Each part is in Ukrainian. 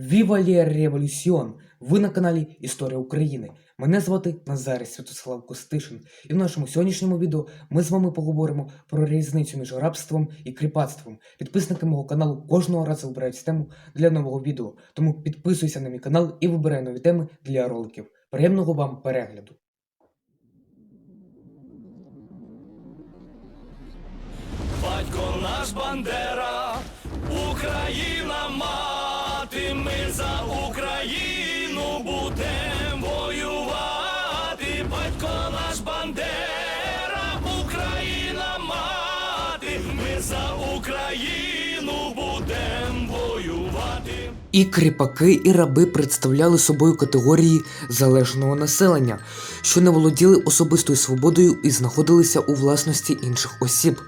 Віва Лія Революціон! Ви на каналі Історія України. Мене звати Назарій Святослав Костишин, і в нашому сьогоднішньому відео ми з вами поговоримо про різницю між рабством і кріпацтвом. Підписники мого каналу кожного разу вибирають тему для нового відео, тому підписуйся на мій канал і вибирай нові теми для роликів. Приємного вам перегляду! Батько наш Бандера, Україна ми за Україну І кріпаки, і раби представляли собою категорії залежного населення, що не володіли особистою свободою і знаходилися у власності інших осіб.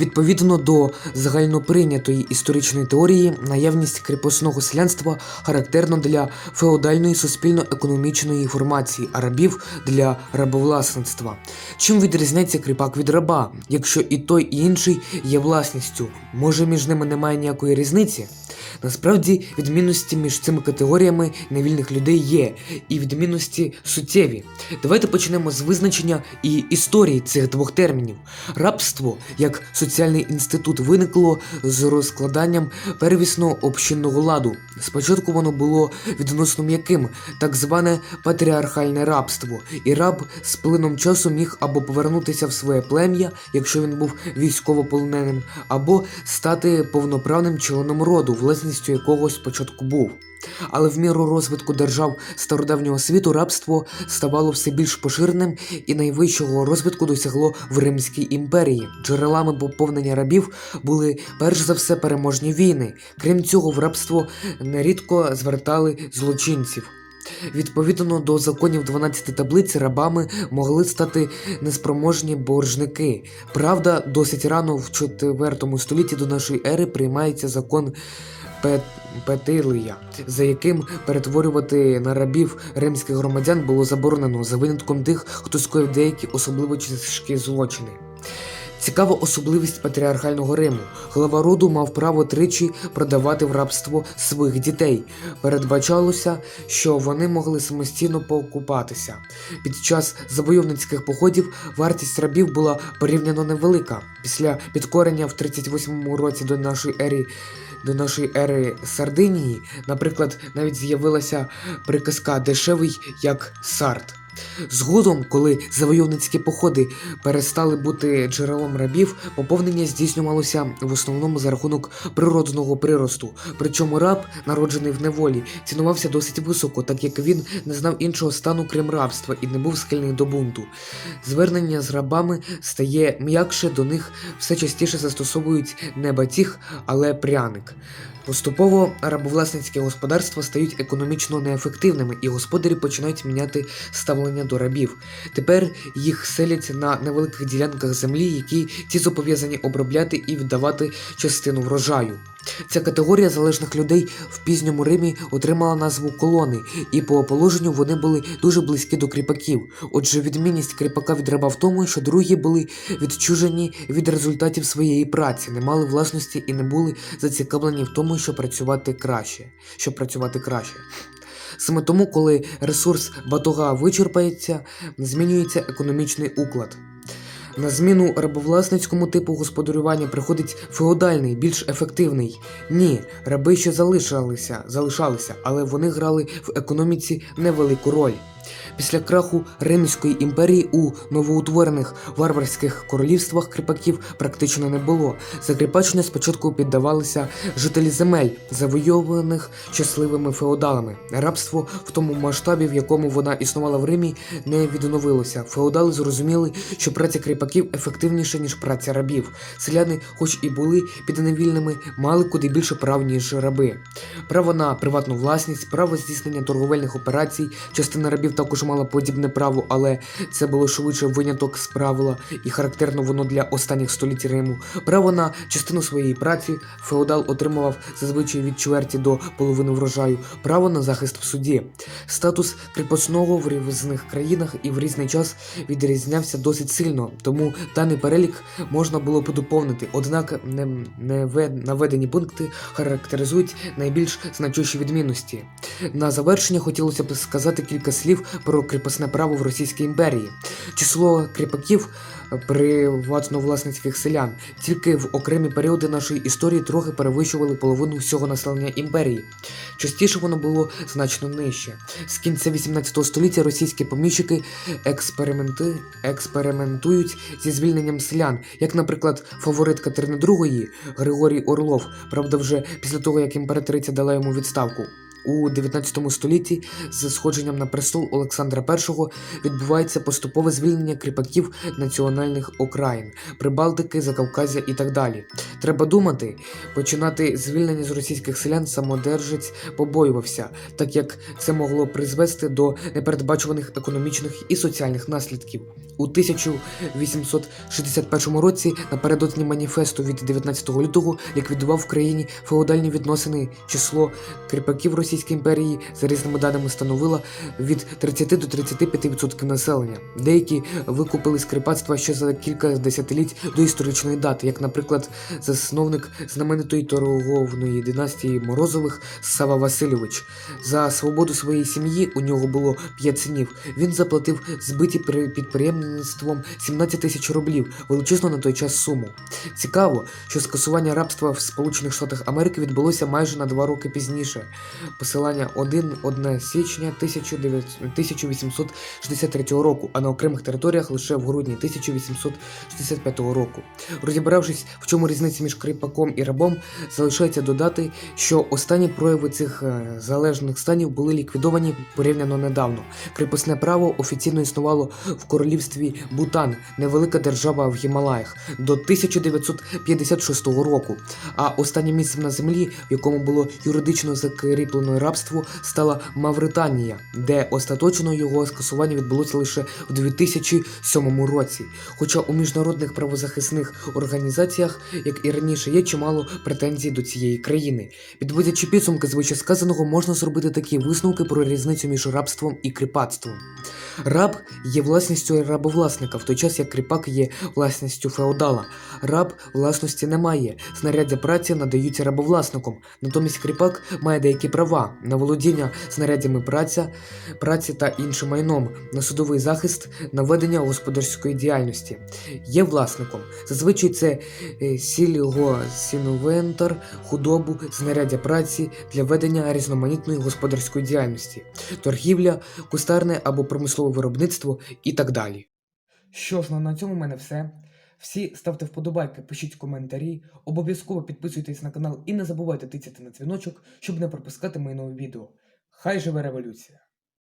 Відповідно до загальноприйнятої історичної теорії, наявність кріпосного селянства характерно для феодальної суспільно-економічної формації, а рабів для рабовласництва. Чим відрізняється кріпак від раба, якщо і той, і інший є власністю? Може між ними немає ніякої різниці? Насправді відмінності між цими категоріями невільних людей є, і відмінності суттєві. Давайте почнемо з визначення і історії цих двох термінів. Рабство як соціальний інститут виникло з розкладанням первісного общинного ладу. Спочатку воно було відносно м'яким, так зване патріархальне рабство, і раб з плином часу міг або повернутися в своє плем'я, якщо він був військовополоненим, або стати повноправним членом роду, власністю якого спочатку був. Але в міру розвитку держав стародавнього світу рабство ставало все більш поширеним і найвищого розвитку досягло в Римській імперії. Джерелами поповнення рабів були перш за все переможні війни. Крім цього, в рабство нерідко звертали злочинців. Відповідно до законів 12 таблиці, рабами могли стати неспроможні боржники. Правда, досить рано в 4 столітті до нашої ери приймається закон. Петилія, за яким перетворювати на рабів римських громадян було заборонено за винятком тих, хто скоїв деякі особливо тяжкі злочини. Цікава особливість патріархального Риму. Глава роду мав право тричі продавати в рабство своїх дітей. Передбачалося, що вони могли самостійно покупатися. Під час завойовницьких походів вартість рабів була порівняно невелика. Після підкорення в 38 році до нашої ери до нашої ери Сардинії, наприклад, навіть з'явилася приказка дешевий як сард. Згодом, коли завойовницькі походи перестали бути джерелом рабів, поповнення здійснювалося в основному за рахунок природного приросту. Причому раб, народжений в неволі, цінувався досить високо, так як він не знав іншого стану крім рабства і не був схильний до бунту. Звернення з рабами стає м'якше, до них все частіше застосовують не батіг, але пряник. Поступово рабовласницькі господарства стають економічно неефективними, і господарі починають міняти ставлення до рабів. Тепер їх селять на невеликих ділянках землі, які ті зобов'язані обробляти і віддавати частину врожаю. Ця категорія залежних людей в пізньому Римі отримала назву колони, і по положенню вони були дуже близькі до кріпаків. Отже, відмінність кріпака від раба в тому, що другі були відчужені від результатів своєї праці, не мали власності і не були зацікавлені в тому, щоб працювати краще. Щоб працювати краще. Саме тому, коли ресурс батога вичерпається, змінюється економічний уклад. На зміну рабовласницькому типу господарювання приходить феодальний, більш ефективний. Ні, раби ще залишалися, залишалися, але вони грали в економіці невелику роль. Після краху Римської імперії у новоутворених варварських королівствах кріпаків практично не було. За кріпачення спочатку піддавалися жителі земель, завойованих щасливими феодалами. Рабство в тому масштабі, в якому вона існувала в Римі, не відновилося. Феодали зрозуміли, що праця кріпаків ефективніша, ніж праця рабів. Селяни, хоч і були підневільними, мали куди більше прав, ніж раби. Право на приватну власність, право здійснення торговельних операцій. Частина рабів також мала подібне право, але це було швидше виняток з правила, і характерно воно для останніх століть Риму. Право на частину своєї праці феодал отримував зазвичай від чверті до половини врожаю, право на захист в суді. Статус кріпосного в різних країнах і в різний час відрізнявся досить сильно, тому даний перелік можна було б доповнити, однак не, не ве- наведені пункти характеризують найбільш значущі відмінності. На завершення хотілося б сказати кілька слів про кріпосне право в Російській імперії. Число кріпаків приватно власницьких селян тільки в окремі періоди нашої історії трохи перевищували половину всього населення імперії. Частіше воно було значно нижче. З кінця 18 століття російські поміщики експерименти, експериментують зі звільненням селян, як, наприклад, фаворит Катерини II Григорій Орлов, правда, вже після того, як імператриця дала йому відставку. У 19 столітті з сходженням на престол Олександра І відбувається поступове звільнення кріпаків національних окраїн, Прибалтики, Закавказя і так далі. Треба думати, починати звільнення з російських селян самодержець побоювався, так як це могло призвести до непередбачуваних економічних і соціальних наслідків. У 1861 році напередодні маніфесту від 19 лютого ліквідував в країні феодальні відносини. Число кріпаків Російської імперії за різними даними становило від 30 до 35% населення. Деякі викупили з кріпацтва ще за кілька десятиліть до історичної дати, як, наприклад, засновник знаменитої торговної династії Морозових Сава Васильович. За свободу своєї сім'ї у нього було 5 синів. Він заплатив збиті підприємництвом 17 тисяч рублів, величезну на той час суму. Цікаво, що скасування рабства в Сполучених Штатах Америки відбулося майже на два роки пізніше. Посилання 1 1 січня 1863 року, а на окремих територіях лише в грудні 1865 року. Розібравшись, в чому різниця між кріпаком і рабом, залишається додати, що останні прояви цих е, залежних станів були ліквідовані порівняно недавно. Кріпосне право офіційно існувало в королівстві Бутан, невелика держава в Гімалаях, до 1956 року. А останнім місцем на землі, в якому було юридично закріплено рабство, стала Мавританія, де остаточно його скасування відбулося лише в 2007 році. Хоча у міжнародних правозахисних організаціях, як і раніше, є чимало претензій до цієї країни. Підводячи підсумки з вищесказаного, можна зробити такі висновки про різницю між рабством і кріпацтвом. Раб є власністю рабовласника, в той час як кріпак є власністю феодала. Раб власності не має, знаряддя праці надаються рабовласником. Натомість кріпак має деякі права на володіння знаряддями праця, праці та іншим майном, на судовий захист, на ведення господарської діяльності. Є власником. Зазвичай це е, сільгосінвентар, худобу, знаряддя праці для ведення різноманітної господарської діяльності, торгівля, кустарне або промислове виробництво і так далі. Що ж, ну на цьому в мене все. Всі ставте вподобайки, пишіть коментарі, обов'язково підписуйтесь на канал і не забувайте тицяти на дзвіночок, щоб не пропускати мої нові відео. Хай живе революція!